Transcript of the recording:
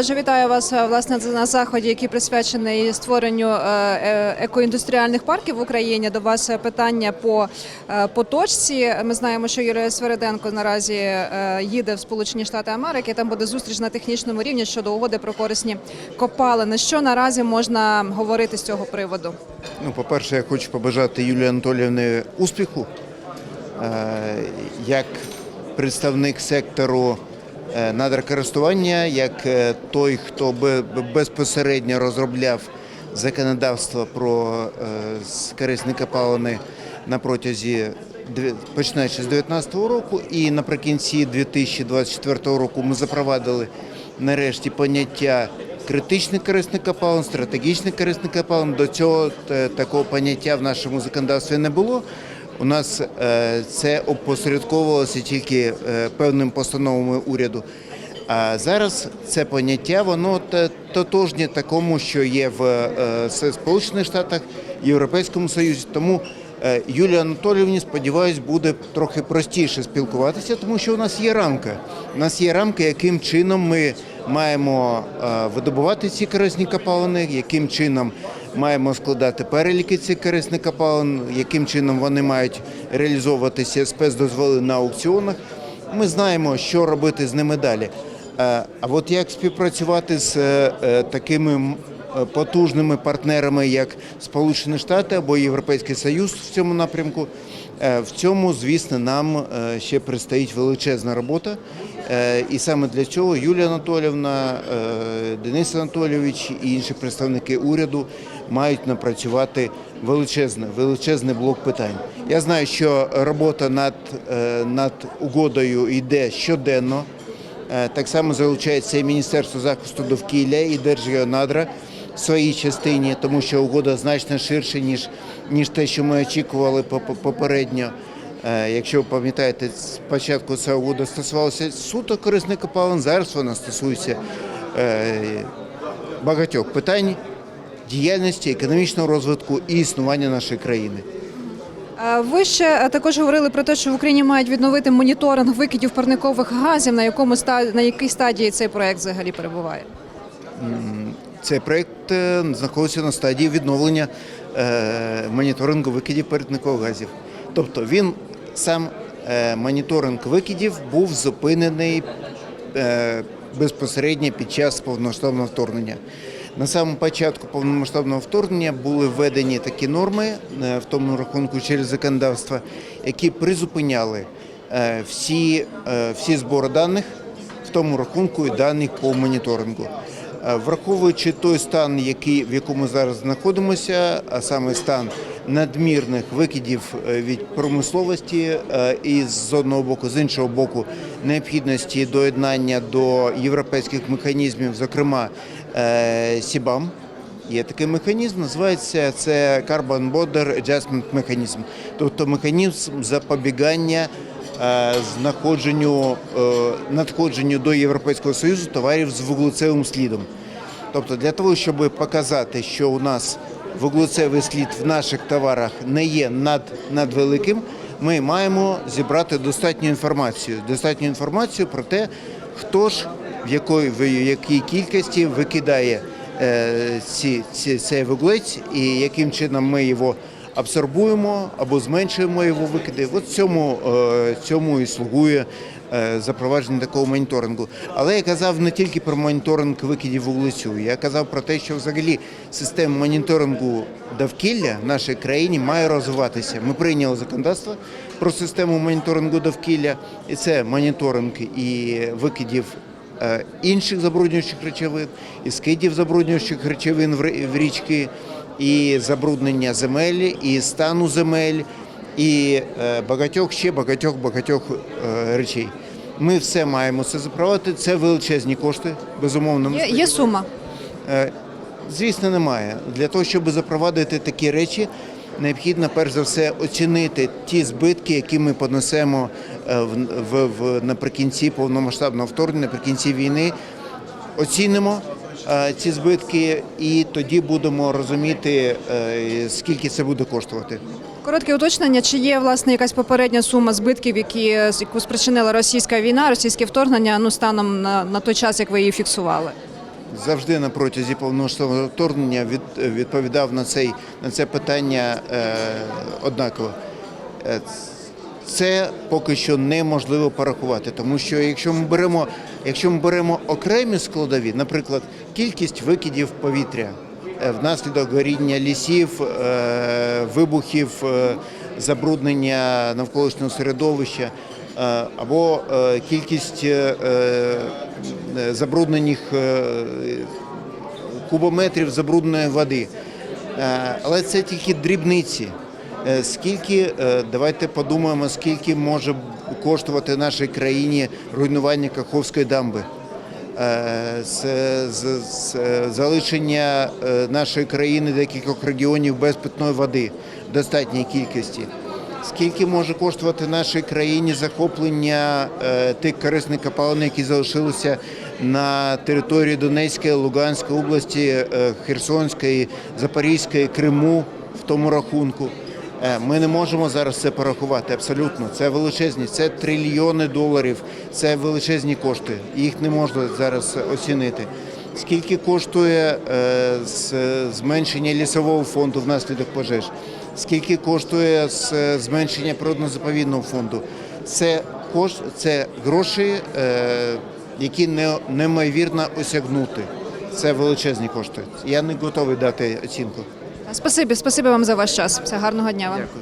Олеже, вітаю вас е, власне на заході, який присвячений створенню е, е, екоіндустріальних парків в Україні. До вас питання по поточці. Ми знаємо, що Юлія Свериденко наразі їде в Сполучені Штати Америки. Там буде зустріч на технічному рівні щодо угоди про корисні копалини. Що наразі можна говорити з цього приводу? Ну, по-перше, я хочу побажати Юлії Анатоліївні успіху як представник сектору надрокористування, як е, той, хто безпосередньо розробляв законодавство про е, корисні копалини на протязі починаючи з 2019 року, і наприкінці 2024 року ми запровадили нарешті поняття критичних корисних копалин, стратегічних корисних копалин. До цього е, такого поняття в нашому законодавстві не було. У нас е, це опосередковувалося тільки е, певними постановами уряду. А зараз це поняття воно тотожнє такому, що є в е, Сполучених Штатах, Європейському Союзі. Тому Юлії Анатоліївні, сподіваюсь, буде трохи простіше спілкуватися, тому що у нас є рамка. У нас є рамка, яким чином ми маємо видобувати ці корисні копалини, яким чином маємо складати переліки цих корисних копалин, яким чином вони мають реалізовуватися спецдозволи на аукціонах. Ми знаємо, що робити з ними далі. Е, А от як співпрацювати з е, е, такими потужними партнерами, як Сполучені Штати або Європейський Союз в цьому напрямку, в цьому, звісно, нам ще предстоїть величезна робота. І саме для цього Юлія Анатолівна, Денис Анатолійович і інші представники уряду мають напрацювати величезний, величезний блок питань. Я знаю, що робота над, е, над угодою йде щоденно. Е, Так само залучається і Міністерство захисту довкілля і Держгеонадра в своїй частині, тому що угода значно ширша, ніж, ніж те, що ми очікували попередньо. Е, Якщо ви пам'ятаєте, спочатку ця угода стосувалася суто корисних копалин, зараз вона стосується багатьох питань діяльності, економічного розвитку і існування нашої країни. Ви ще також говорили про те, що в Україні мають відновити моніторинг викидів парникових газів. На якому на якій стадії цей проект взагалі перебуває? Цей проект е, знаходиться на стадії відновлення е, моніторингу викидів парникових газів. Тобто він сам е, моніторинг викидів був зупинений безпосередньо під час повномасштабного вторгнення. На самому початку повномасштабного вторгнення були введені такі норми е, в тому рахунку через законодавство, які призупиняли е, всі, е, всі збори даних, в тому рахунку і даних по моніторингу. Враховуючи той стан, який, в якому зараз знаходимося, а саме стан надмірних викидів е, від промисловості е, і з одного боку, з іншого боку, необхідності доєднання до європейських механізмів, зокрема е, СІБАМ, Є такий механізм, називається це Carbon Border Adjustment Mechanism, тобто механізм запобігання знаходженню, надходженню до Європейського Союзу товарів з вуглецевим слідом. Тобто для того, щоб показати, що у нас вуглецевий слід в наших товарах не є над, надвеликим, ми маємо зібрати достатню інформацію. Достатню інформацію про те, хто ж в якої в якій кількості викидає е, ці, ці, цей вуглець і яким чином ми його абсорбуємо або зменшуємо його викиди. От цьому, е, цьому і слугує запровадження такого моніторингу. Але я казав не тільки про моніторинг викидів вуглецю, я казав про те, що взагалі система моніторингу довкілля в нашій країні має розвиватися. Ми прийняли законодавство про систему моніторингу довкілля, і це моніторинг і викидів е, інших забруднюючих речовин, і скидів забруднюючих речовин в річки, і забруднення земель, і стану земель, і е, багатьох ще багатьох багатьох е, речей. Ми все маємо це запровадити. Це величезні кошти, безумовно. Є, є сума. Е, Звісно, немає. Для того, щоб запровадити такі речі, необхідно перш за все оцінити ті збитки, які ми понесемо е, в, в, в наприкінці повномасштабного вторгнення, наприкінці війни. Оцінимо е, ці збитки, і тоді будемо розуміти, скільки це буде коштувати. Коротке уточнення: чи є власне якась попередня сума збитків, які яку спричинила російська війна, російське вторгнення, ну станом на, на той час, як ви її фіксували? завжди на протязі повномасштабного вторгнення від, відповідав на, цей, на це питання е, однаково. Е, Це поки що неможливо порахувати, тому що якщо ми беремо, якщо ми беремо окремі складові, наприклад, кількість викидів повітря внаслідок горіння лісів, е, вибухів, е, забруднення навколишнього середовища, е, або е, кількість е, е, забруднених е, кубометрів забрудненої води. Е, Але це тільки дрібниці. Е, Скільки, е, давайте подумаємо, скільки може коштувати нашій країні руйнування Каховської дамби. Е, залишення е, нашої країни декількох регіонів без питної води в достатній кількості. Скільки може коштувати нашій країні захоплення е, тих корисних копалин, які залишилися на території Донецької, Луганської області, Херсонської, Запорізької, Криму в тому рахунку? Е, Ми не можемо зараз це порахувати абсолютно. Це величезні, це трильйони доларів, це величезні кошти. Їх не можна зараз оцінити. Скільки коштує е, зменшення лісового фонду внаслідок пожеж? Скільки коштує зменшення природно-заповідного фонду? Це кош, це гроші, е, які не, неймовірно осягнути. Це величезні кошти. Я не готовий дати оцінку. Спасибі, спасибі вам за ваш час. Все гарного дня вам. Дякую.